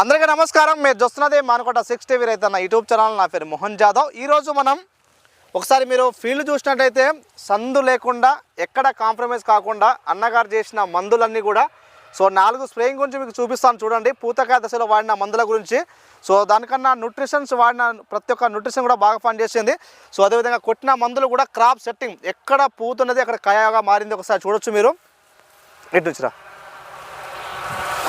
అందరికీ నమస్కారం. మీరు చూస్తున్నది మానకోట సిక్స్ టీవీ రైతన్న యూట్యూబ్ ఛానల్. నా పేరు మోహన్ జాదవ్. ఈరోజు మనం ఒకసారి మీరు ఫీల్డ్ చూసినట్టయితే సందు లేకుండా ఎక్కడ కాంప్రమైజ్ కాకుండా అన్నగారు చేసిన మందులన్నీ కూడా సో నాలుగు స్ప్రేయింగ్ గురించి మీకు చూపిస్తాను చూడండి. పూతకాయ దశలో వాడిన మందుల గురించి. సో దానికన్నా న్యూట్రిషన్స్ వాడిన ప్రతి ఒక్క న్యూట్రిషన్ కూడా బాగా పనిచేసింది సో అదేవిధంగా కొట్టిన మందులు కూడా క్రాప్ సెట్టింగ్. ఎక్కడ పూతున్నది అక్కడ కాయగా మారింది ఒకసారి చూడొచ్చు మీరు. ఎటు నుంచిరా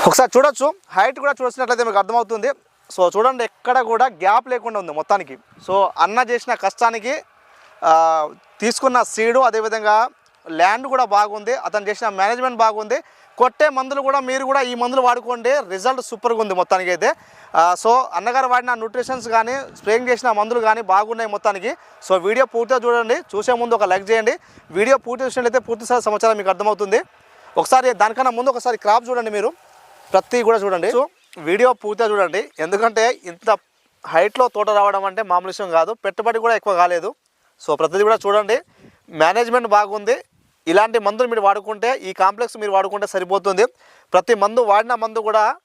ఒకసారి చూడొచ్చు. హైట్ కూడా చూసినట్లయితే మీకు అర్థమవుతుంది. సో చూడండి ఎక్కడ కూడా గ్యాప్ లేకుండా ఉంది మొత్తానికి. సో అన్న చేసిన కష్టానికి తీసుకున్న సీడు అదేవిధంగా ల్యాండ్ కూడా బాగుంది. అతను చేసిన మేనేజ్మెంట్ బాగుంది. కొట్టే మందులు కూడా మీరు కూడా ఈ మందులు వాడుకోండి. రిజల్ట్ సూపర్గా ఉంది మొత్తానికి అయితే. సో అన్నగారు వాడిన న్యూట్రిషన్స్ కానీ స్ప్రేయింగ్ చేసిన మందులు కానీ బాగున్నాయి మొత్తానికి. సో వీడియో పూర్తిగా చూడండి. చూసే ముందు ఒక లైక్ చేయండి. వీడియో పూర్తి చూసినట్లయితే పూర్తి సమాచారం మీకు అర్థమవుతుంది. ఒకసారి దానికన్నా ముందు ఒకసారి క్రాప్ చూడండి మీరు. ప్రతి కూడా చూడండి. సో వీడియో పూర్తిగా చూడండి. ఎందుకంటే ఇంత హైట్లో తోట రావడం అంటే మామూలు విషయం కాదు. పెట్టుబడి కూడా ఎక్కువ కాలేదు. సో ప్రతిదీ కూడా చూడండి. మేనేజ్మెంట్ బాగుంది. ఇలాంటి మందులు మీరు వాడుకుంటే ఈ కాంప్లెక్స్ మీరు వాడుకుంటే సరిపోతుంది. ప్రతి మందు వాడిన మందు కూడా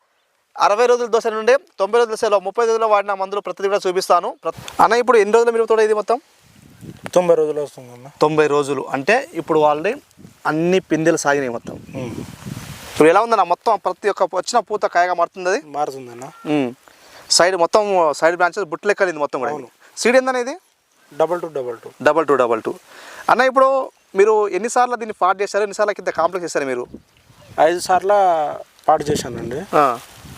అరవై రోజుల దశ నుండి తొంభై రోజుల దశలో ముప్పై రోజుల్లో వాడిన మందులు ప్రతిదీ కూడా చూపిస్తాను. ప్రతి- అన్న ఇప్పుడు ఎన్ని రోజులు మీరు తోట ఇది మొత్తం? తొంభై రోజులు వస్తుంది అన్న తొంభై రోజులు. అంటే ఇప్పుడు వాళ్ళని అన్ని పిందెలు సాగినాయి మొత్తం. ఇప్పుడు ఎలా ఉందన్న మొత్తం ప్రతి ఒక్క వచ్చిన పూత కాయగా మారుతుంది అది మారుతుంది అన్న ఉమ్. సైడ్ మొత్తం సైడ్ బ్రాంచెస్ బుట్ట లెక్కలింది మొత్తం కూడా. సీడ్ ఏందన్న ఇది double two double two double two double two అన్న ఇప్పుడు మీరు ఎన్నిసార్లు దీన్ని ఫాట్ చేశారు ఎన్నిసార్లు కింద కాంప్లెక్స్ చేశారు మీరు ఐదు సార్ల పాటు చేశానండి.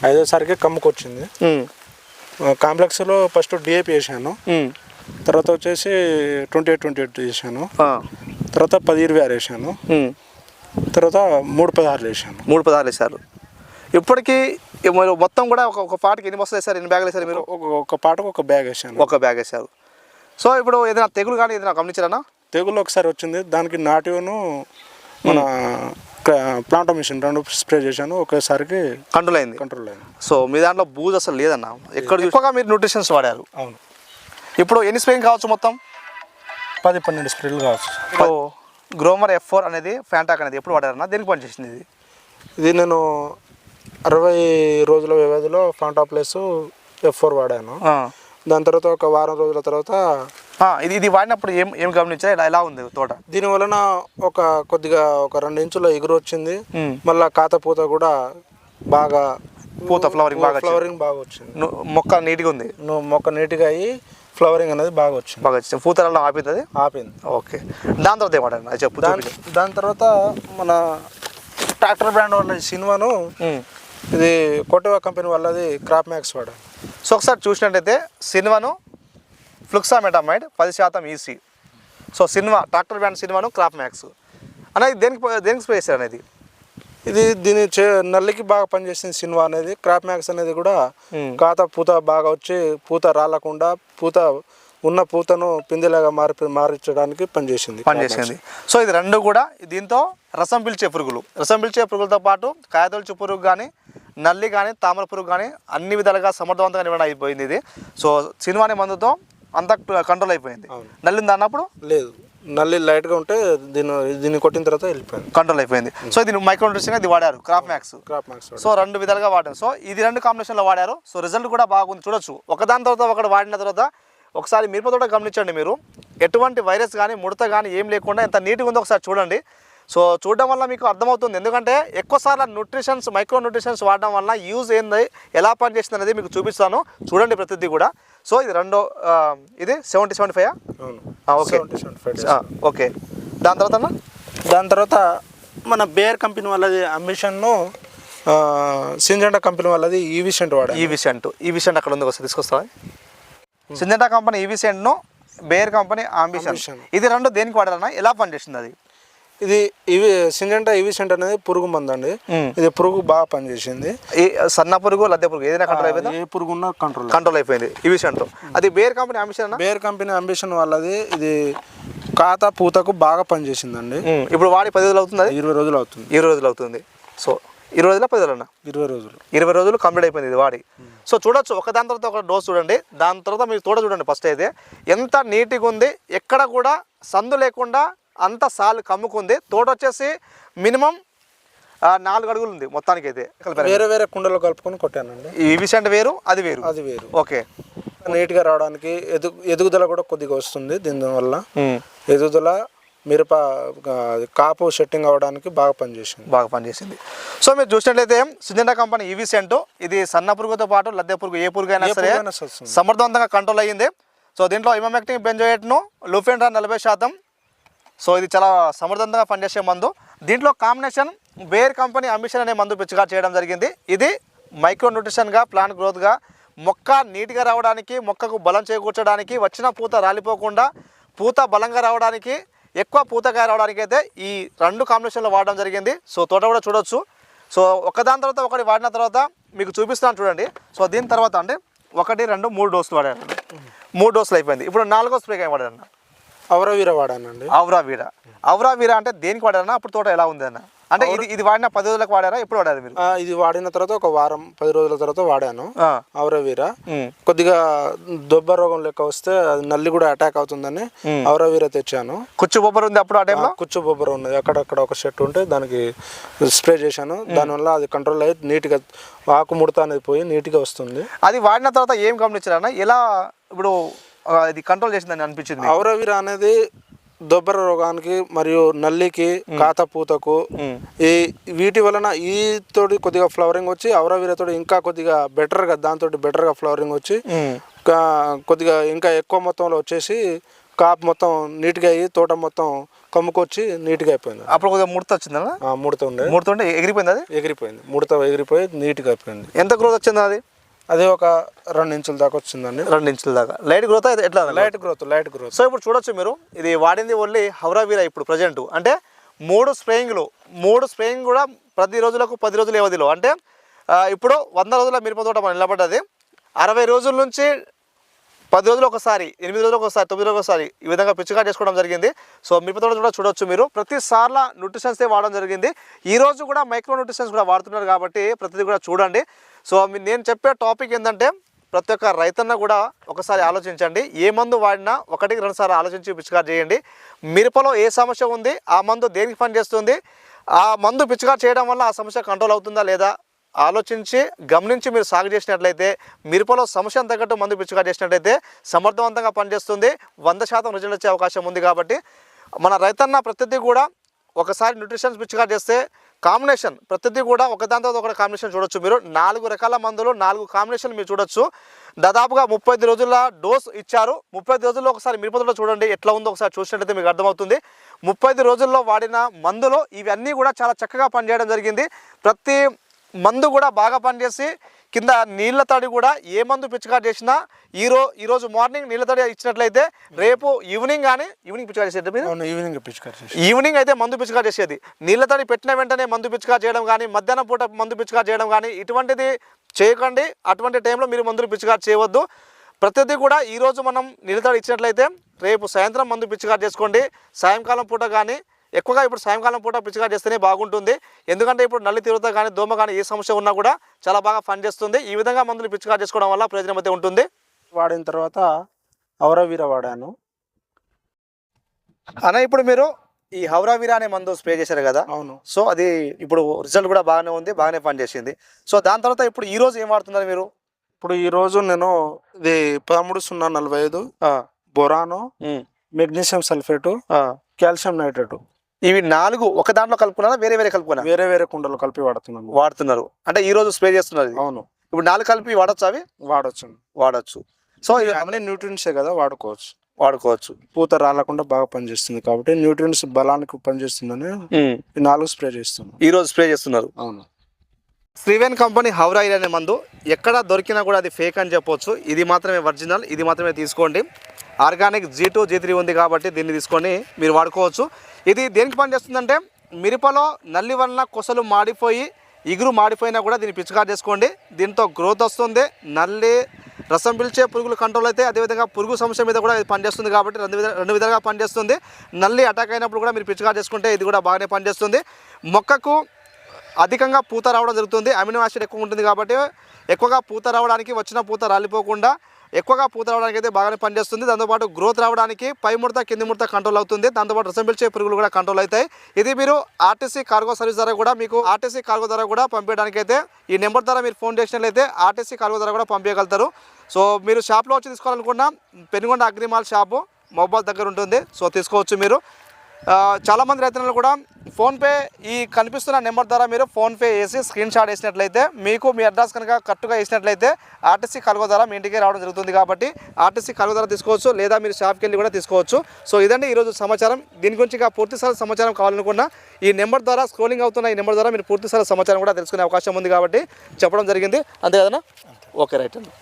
ఐదోసారికి కమ్ముకు వచ్చింది ఉమ్. కాంప్లెక్స్లో ఫస్ట్ డిఏపి వేసాను ఉమ్. తర్వాత వచ్చేసి ట్వంటీ ఎయిట్ ట్వంటీ ఎయిట్ చేశాను. తర్వాత పది ఇరవై ఆరు వేసాను. తర్వాత మూడు పదహారు వేసాను మూడు పదాలు వేశారు. ఇప్పటికీ మొత్తం కూడా ఒక ఒక పాటకి ఎన్ని బస్సులు వేశారు? ఎన్ని బ్యాగులు వేశారు మీరు? ఒక పాటకు ఒక బ్యాగ్ వేసాను. ఒక బ్యాగ్ వేశారు. సో ఇప్పుడు ఏదైనా తెగులు కానీ ఏదైనా గమనించారన్నా తెగులు ఒకసారి వచ్చింది. దానికి నాటివను మన ప్లాంటో మిషన్ రెండు స్ప్రే చేశాను. ఒకేసారికి కంట్రోల్ అయింది కంట్రోల్ అయింది సో మీ దాంట్లో బూజ్ అసలు లేదన్న? ఎక్కడ ఎక్కువగా మీరు న్యూట్రిషన్స్ వాడారు. అవును. ఇప్పుడు ఎన్ని స్ప్రేయింగ్ కావచ్చు మొత్తం? పది పన్నెండు స్ప్రేలు కావచ్చు. గ్రోమర్ ఎఫ్ ఫోర్ అనేది ఫ్యాంటాక్ అనేది ఎప్పుడు వాడారన్నా దేనికి పనిచేసింది ఇది ఇది నేను అరవై రోజుల వ్యవధిలో ఫాంటా ప్లస్ ఎఫ్ ఫోర్ వాడాను. దాని తర్వాత ఒక వారం రోజుల తర్వాత ఇది ఇది వాడినప్పుడు ఏం ఏం గమనించారు ఇలా ఎలా ఉంది తోట దీని వలన ఒక కొద్దిగా ఒక రెండు ఇంచుల ఎగురు వచ్చింది. మళ్ళా కాత పూత కూడా బాగా పూత ఫ్లవరింగ్ బాగా వచ్చింది. ఫ్లవరింగ్ బాగా వచ్చింది మొక్క నీట్గా ఉంది మొక్క నీట్గా అయ్యి ఫ్లవరింగ్ అనేది బాగా వచ్చింది. బాగా వచ్చింది. పూత ఎలా ఆపితుంది? ఆపింది. ఓకే. దాని తర్వాత అది చెప్పు దాని తర్వాత మన ట్రాక్టర్ బ్రాండ్ వాళ్ళ సినిమాను. ఇది కోటవా కంపెనీ వాళ్ళది క్రాప్ మ్యాక్స్ వాడాను సో ఒకసారి చూసినట్టయితే సినిమాను ఫ్లుక్సామెటామైడ్ పది శాతం ఈసీ సో సినిమా ట్రాక్టర్ బ్యాండ్ సినిమాను క్రాప్ మ్యాక్స్ అనేది దేనికి దేనికి స్ప్రే చేశారు అనేది? ఇది దీని చే నల్లికి బాగా పనిచేసింది సినిమా అనేది. క్రాప్ మ్యాక్స్ అనేది కూడా. కాత పూత బాగా వచ్చి పూత రాలకుండా పూత ఉన్న పూతను పిందెలాగా మారి మారించడానికి పనిచేసింది పనిచేసింది. సో ఇది రెండు కూడా దీంతో రసం పిలిచే పురుగులు. రసం పిలిచే పురుగులతో పాటు కాయతొలుచు పురుగు కానీ నల్లి కానీ తామర పురుగు కానీ అన్ని విధాలుగా సమర్థవంతంగా నిర్వహణ అయిపోయింది ఇది. సో సినిమా అనే మందుతో అంతా కంట్రోల్ అయిపోయింది. నల్లింది అన్నప్పుడు? లేదు. నల్లి లైట్గా ఉంటే దీన్ని దీన్ని కొట్టిన తర్వాత వెళ్ళిపోయింది కంట్రోల్ అయిపోయింది. సో ఇది మైక్రో న్యూట్రిషన్ ఇది వాడారు crop max crop max so రెండు విధాలుగా వాడారు. సో ఇది రెండు కాంబినేషన్లో వాడారు. సో రిజల్ట్ కూడా బాగుంది. చూడొచ్చు. ఒకదాని తర్వాత ఒకటి వాడిన తర్వాత ఒకసారి మిరప తోట గమనించండి మీరు. ఎటువంటి వైరస్ కానీ ముడత కానీ ఏం లేకుండా ఎంత నీట్గా ఉందో ఒకసారి చూడండి. సో చూడడం వల్ల మీకు అర్థమవుతుంది. ఎందుకంటే ఎక్కువ సార్లు న్యూట్రిషన్స్ మైక్రో న్యూట్రిషన్స్ వాడడం వల్ల యూజ్ ఏంది ఎలా పనిచేస్తుంది అనేది మీకు చూపిస్తాను. చూడండి ప్రతిదీ కూడా. సో ఇది రెండో ఇది సెవెంటీ సెవెంటీ ఫైవ్ అవును. ఓకే. 70, 75 days. ఓకే. దాని తర్వాత? దాని తర్వాత మన బేర్ కంపెనీ వాళ్ళది అంబిషన్ను సింజెండా కంపెనీ వాళ్ళది ఈ విషయం వాడా ఈ విషెంట్ ఈ విషెంట్ అక్కడ ఉంది ఒకసారి తీసుకొస్తావా? సింజెంటా కంపెనీ ఈ విషెంట్ను బేర్ కంపెనీ Ambition. ఇది రెండు దేనికి వాడాలన్నా? ఎలా పనిచేస్తుంది అది? ఇది ఇవి సింజెంటా ఈ విషయం అనేది పురుగు మందు అండి. ఇది పురుగు బాగా పనిచేసింది. ఈ సన్న పురుగు లద్దె పురుగు ఏదైనా కంట్రోల్ అయిపోయిందా? ఏ పురుగు ఉన్నా కంట్రోల్ కంట్రోల్ అయిపోయింది. ఈ విషయంతో అది బేర్ కంపెనీ అన్న? బేర్ కంపెనీ అంబిషన్ వాళ్ళది. ఇది కాత పూతకు బాగా పనిచేసిందండి. ఇప్పుడు వాడి పది రోజులు అవుతుంది ఇరవై రోజులు అవుతుంది. ఇరవై రోజులు అవుతుంది. సో ఇరవై రోజుల పది రోజులు అన్న ఇరవై రోజులు. ఇరవై రోజులు కంప్లీట్ అయిపోయింది ఇది వాడి. సో చూడొచ్చు. ఒక దాని తర్వాత ఒక డోస్ చూడండి. దాని తర్వాత మీరు తోట చూడండి ఫస్ట్ అయితే. ఎంత నీట్గా ఉంది ఎక్కడ కూడా సందు లేకుండా అంత సాలు కమ్ముకుంది. తోట వచ్చేసి మినిమం నాలుగు అడుగులు ఉంది మొత్తానికి అయితే వేరే వేరే కుండలు కలుపుకొని కొట్టానండి. ఈ విషయం వేరు అది వేరు. అది వేరు. ఓకే. నీట్గా రావడానికి ఎదు ఎదుగుదల కూడా కొద్దిగా వస్తుంది దీనివల్ల. ఎదుగుదల మిరప కాపు సెట్టింగ్ అవ్వడానికి బాగా పనిచేసింది. బాగా పనిచేసింది. సో మీరు చూసినట్లయితే సుజెండా కంపెనీ ఈవీ సెంట్ ఇది సన్న పురుగుతో పాటు లద్దె పురుగు ఏ పురుగు అయినా సరే. సమర్థవంతంగా కంట్రోల్ అయ్యింది. సో దీంట్లో ఇమమెక్టింగ్ బెంజోయేట్ను లూఫెండ్రా నలభై శాతం సో ఇది చాలా సమర్థంగా పనిచేసే మందు. దీంట్లో కాంబినేషన్ బేర్ కంపెనీ అంబిషన్ అనే మందు పిచ్చిగా చేయడం జరిగింది. ఇది మైక్రో న్యూట్రిషన్గా ప్లాంట్ గ్రోత్గా మొక్క నీట్గా రావడానికి మొక్కకు బలం చేకూర్చడానికి వచ్చిన పూత రాలిపోకుండా పూత బలంగా రావడానికి ఎక్కువ పూతకాయ రావడానికి అయితే ఈ రెండు కాంబినేషన్లో వాడడం జరిగింది. సో తోట కూడా చూడొచ్చు. సో ఒకదాని తర్వాత ఒకటి వాడిన తర్వాత మీకు చూపిస్తాను చూడండి. సో దీని తర్వాత అండి ఒకటి రెండు మూడు డోసులు వాడాను మూడు డోసులు అయిపోయింది. ఇప్పుడు నాలుగో స్ప్రే ఏం వాడాను అవరవీర. వాడానండి అవరా వీర అవరా వీర అంటే దేనికి వాడారన్నా అప్పుడు తోట ఎలా ఉంది అన్న అంటే ఇది ఇది వాడిన పది రోజులకు వాడారా? ఎప్పుడు వాడారు మీరు? ఇది వాడిన తర్వాత ఒక వారం పది రోజుల తర్వాత వాడాను. ఉమ్, కొద్దిగా దొబ్బ రోగం లెక్క వస్తే అది నల్లి కూడా అటాక్ అవుతుందని అవరవీర తెచ్చాను. కుచ్చు బొబ్బరు ఉంది అప్పుడు ఆ టైంలో కుచ్చు బొబ్బర ఉన్నది. అక్కడక్కడ ఒక షర్ట్ ఉంటే దానికి స్ప్రే చేశాను. దానివల్ల అది కంట్రోల్ అయ్యి నీట్గా ఆకు ముడత అనేది పోయి నీట్గా వస్తుంది. అది వాడిన తర్వాత ఏం గమనించారన్న? ఎలా ఇప్పుడు ఇది కంట్రోల్ చేసిందని అనిపించింది? అవరవీర అనేది దొబ్బర రోగానికి మరియు నల్లికి కాత పూతకు ఈ వీటి వలన ఈ తోటి కొద్దిగా ఫ్లవరింగ్ వచ్చి అవరవీరతోటి ఇంకా కొద్దిగా బెటర్గా దాంతో బెటర్గా ఫ్లవరింగ్ వచ్చి కొద్దిగా ఇంకా ఎక్కువ మొత్తంలో వచ్చేసి కాపు మొత్తం నీట్గా అయ్యి తోట మొత్తం కమ్ముకొచ్చి నీట్గా అయిపోయింది. అప్పుడు కొద్దిగా ముడత వచ్చిందన్న ఆ, ముడత ఉండే. ముడత ఉంటే ఎగిరిపోయింది అది? ఎగిరిపోయింది. ముడత ఎగిరిపోయి నీట్గా అయిపోయింది. ఎంత గ్రోత్ వచ్చింది అది? అదే ఒక రెండు ఇంచుల దాకా వచ్చిందండి. రెండు ఇంచుల దాకా. లైట్ గ్రోత్ అయితే ఎట్లా light growth light growth so ఇప్పుడు చూడొచ్చు మీరు. ఇది వాడింది ఓన్లీ హౌరా వీరా ఇప్పుడు ప్రజెంట్ అంటే మూడు స్ప్రేయింగ్లు మూడు స్ప్రేయింగ్ కూడా ప్రతి రోజులకు పది రోజుల వ్యవధిలో అంటే ఇప్పుడు వంద రోజుల మిరప తోట మనం నిలబడ్డది. అరవై రోజుల నుంచి పది రోజులు ఒకసారి ఎనిమిది రోజులు ఒకసారి తొమ్మిది రోజులు ఒకసారి ఈ విధంగా పిచ్చిగా చేసుకోవడం జరిగింది. సో మిరప తోట కూడా చూడొచ్చు మీరు. ప్రతిసార్ల న్యూట్రిషన్సే వాడడం జరిగింది. ఈ రోజు కూడా మైక్రో న్యూట్రిషన్స్ కూడా వాడుతున్నారు కాబట్టి ప్రతిదీ కూడా చూడండి. సో మీ- నేను చెప్పే టాపిక్ ఏంటంటే ప్రతి ఒక్క రైతన్న కూడా ఒకసారి ఆలోచించండి. ఏ మందు వాడినా ఒకటికి రెండుసార్లు ఆలోచించి పిచికారు చేయండి. మిరపలో ఏ సమస్య ఉంది? ఆ మందు దేనికి పనిచేస్తుంది? ఆ మందు పిచికారు చేయడం వల్ల ఆ సమస్య కంట్రోల్ అవుతుందా లేదా? ఆలోచించి గమనించి మీరు సాగు చేసినట్లయితే మిరపలో సమస్యను తగ్గట్టు మందు పిచ్చుగా చేసినట్లయితే సమర్థవంతంగా పనిచేస్తుంది. వంద శాతం రిజల్ట్ వచ్చే అవకాశం ఉంది కాబట్టి మన రైతన్న ప్రతిదీ కూడా ఒకసారి న్యూట్రిషన్స్ పిచ్చుగా చేస్తే కాంబినేషన్ ప్రతిదీ కూడా ఒకదాని తర్వాత ఒకటి కాంబినేషన్ చూడొచ్చు. మీరు నాలుగు రకాల మందులు నాలుగు కాంబినేషన్ మీరు చూడొచ్చు. దాదాపుగా ముప్పై ఐదు రోజుల డోస్ ఇచ్చారు. ముప్పై ఐదు రోజుల్లో ఒకసారి మిరపతిలో చూడండి ఎట్లా ఉందో ఒకసారి చూసినట్లయితే మీకు అర్థమవుతుంది. ముప్పై ఐదు రోజుల్లో వాడిన మందులు ఇవన్నీ కూడా చాలా చక్కగా పనిచేయడం జరిగింది. ప్రతి మందు కూడా బాగా పనిచేసి కింద నీళ్ళ తడి కూడా ఏ మందు పిచ్చిగా చేసినా ఈరో ఈరోజు మార్నింగ్ నీళ్ళ తడి ఇచ్చినట్లయితే రేపు ఈవినింగ్ కానీ ఈవినింగ్ పిచ్చిగా చేసేది మీరు? ఈవినింగ్ పిచ్చుకర్ చేసి ఈవినింగ్ అయితే మందు పిచ్చిగా చేసేది. నీళ్ళ తడి పెట్టిన వెంటనే మందు పిచ్చిగా చేయడం కానీ మధ్యాహ్నం పూట మందు పిచ్చిగా చేయడం కానీ ఇటువంటిది చేయకండి. అటువంటి టైంలో మీరు మందులు పిచ్చిగా చేయవద్దు. ప్రతిదీ కూడా ఈరోజు మనం నీళ్ళ తడి ఇచ్చినట్లయితే రేపు సాయంత్రం మందు పిచ్చిగా చేసుకోండి. సాయంకాలం పూట కానీ ఎక్కువగా ఇప్పుడు సాయంకాలం పూట పిచ్చిగా చేస్తేనే బాగుంటుంది. ఎందుకంటే ఇప్పుడు నల్లి తీవ్రత కానీ దోమ కానీ ఏ సమస్య ఉన్నా కూడా చాలా బాగా పనిచేస్తుంది ఈ విధంగా మందులు పిచ్చిగా చేసుకోవడం వల్ల ప్రయోజనం అయితే ఉంటుంది. వాడిన తర్వాత అవరవీర వాడాను. అన్న ఇప్పుడు మీరు ఈ హౌరా వీరా అనే మందు స్ప్రే చేశారు కదా? అవును. సో అది ఇప్పుడు రిజల్ట్ కూడా బాగానే ఉంది బాగానే పనిచేసింది సో దాని తర్వాత ఇప్పుడు ఈ రోజు ఏం వాడుతున్నారు మీరు? ఇప్పుడు ఈ రోజు నేను ఇది పదమూడు సున్నా నలభై ఐదు బొరానో మెగ్నీషియం సల్ఫేటు ఆ. Calcium nitrate. ఇవి నాలుగు ఒక దాంట్లో కలుపుకున్నారా? వేరే వేరే కలుపుకున్నా వేరే వేరే కుండలు కలిపి వాడుతున్నాను వాడుతున్నారు. అంటే ఈ రోజు స్ప్రే చేస్తున్నారు. అవును. ఇప్పుడు నాలుగు కలిపి వాడచ్చు అవి? వాడచ్చు. వాడచ్చు. సో ఇవి అన్ని న్యూట్రియన్సే కదా వాడుకోవచ్చు. వాడుకోవచ్చు. పూత రాలకుండా బాగా పనిచేస్తుంది కాబట్టి న్యూట్రియన్స్ బలానికి పనిచేస్తుందని నాలుగు స్ప్రే చేస్తున్నాను ఈ రోజు స్ప్రే చేస్తున్నారు. అవును. శ్రీవెన్ కంపెనీ హౌరా ఐల్ అనే మందు ఎక్కడ దొరికినా కూడా అది ఫేక్ అని చెప్పొచ్చు. ఇది మాత్రమే ఒరిజినల్ ఇది మాత్రమే తీసుకోండి. Organic G two G three ఉంది కాబట్టి దీన్ని తీసుకొని మీరు వాడుకోవచ్చు. ఇది దేనికి పనిచేస్తుందంటే మిరపలో నల్లి వలన కొసలు మాడిపోయి ఇగురు మాడిపోయినా కూడా దీన్ని పిచికారు చేసుకోండి. దీంతో గ్రోత్ వస్తుంది. నల్లి రసం పిలిచే పురుగులు కంట్రోల్ అయితే అదేవిధంగా పురుగు సమస్య మీద కూడా ఇది పనిచేస్తుంది కాబట్టి రెండు విధ రెండు విధాలుగా పనిచేస్తుంది. నల్లి అటాక్ అయినప్పుడు కూడా మీరు పిచికారు చేసుకుంటే ఇది కూడా బాగానే పనిచేస్తుంది. మొక్కకు అధికంగా పూత రావడం జరుగుతుంది. అమినో యాసిడ్ ఎక్కువ ఉంటుంది కాబట్టి ఎక్కువగా పూత రావడానికి వచ్చిన పూత రాలిపోకుండా ఎక్కువగా పూత రావడానికి అయితే బాగానే పనిచేస్తుంది. దాంతోపాటు గ్రోత్ రావడానికి పై ముడత కింది ముడత కంట్రోల్ అవుతుంది. దాంతోపాటు రసం పిలిచే పురుగులు కూడా కంట్రోల్ అవుతాయి. ఇది మీరు ఆర్టీసీ కార్గో సర్వీస్ ద్వారా కూడా మీకు ఆర్టీసీ కార్గో ద్వారా కూడా పంపించడానికి అయితే ఈ నెంబర్ ద్వారా మీరు ఫోన్ చేసినట్లయితే ఆర్టీసీ కార్గో ద్వారా కూడా పంపించగలుగుతారు సో మీరు షాప్లో వచ్చి తీసుకోవాలనుకున్న Penugonda agri mall shop mobile దగ్గర ఉంటుంది. సో తీసుకోవచ్చు మీరు. చాలామంది రైతులు కూడా ఫోన్పే ఈ కనిపిస్తున్న నెంబర్ ద్వారా మీరు ఫోన్పే వేసి స్క్రీన్ షాట్ వేసినట్లయితే మీకు మీ అడ్రస్ కనుక కరెక్ట్గా వేసినట్లయితే ఆర్టీసీ కలుగు ద్వారా మీ ఇంటికి రావడం జరుగుతుంది కాబట్టి ఆర్టీసీ కలుగు ద్వారా తీసుకోవచ్చు లేదా మీరు షాప్కి వెళ్ళి కూడా తీసుకోవచ్చు. సో ఇదండి ఈరోజు సమాచారం. దీని గురించి ఇంకా పూర్తిసారి సమాచారం కావాలనుకున్నా ఈ నెంబర్ ద్వారా స్క్రోలింగ్ అవుతున్న ఈ నెంబర్ ద్వారా మీరు పూర్తిసారి సమాచారం కూడా తెలుసుకునే అవకాశం ఉంది కాబట్టి చెప్పడం జరిగింది. అంతే కదన్నా? ఓకే రైట్ అండి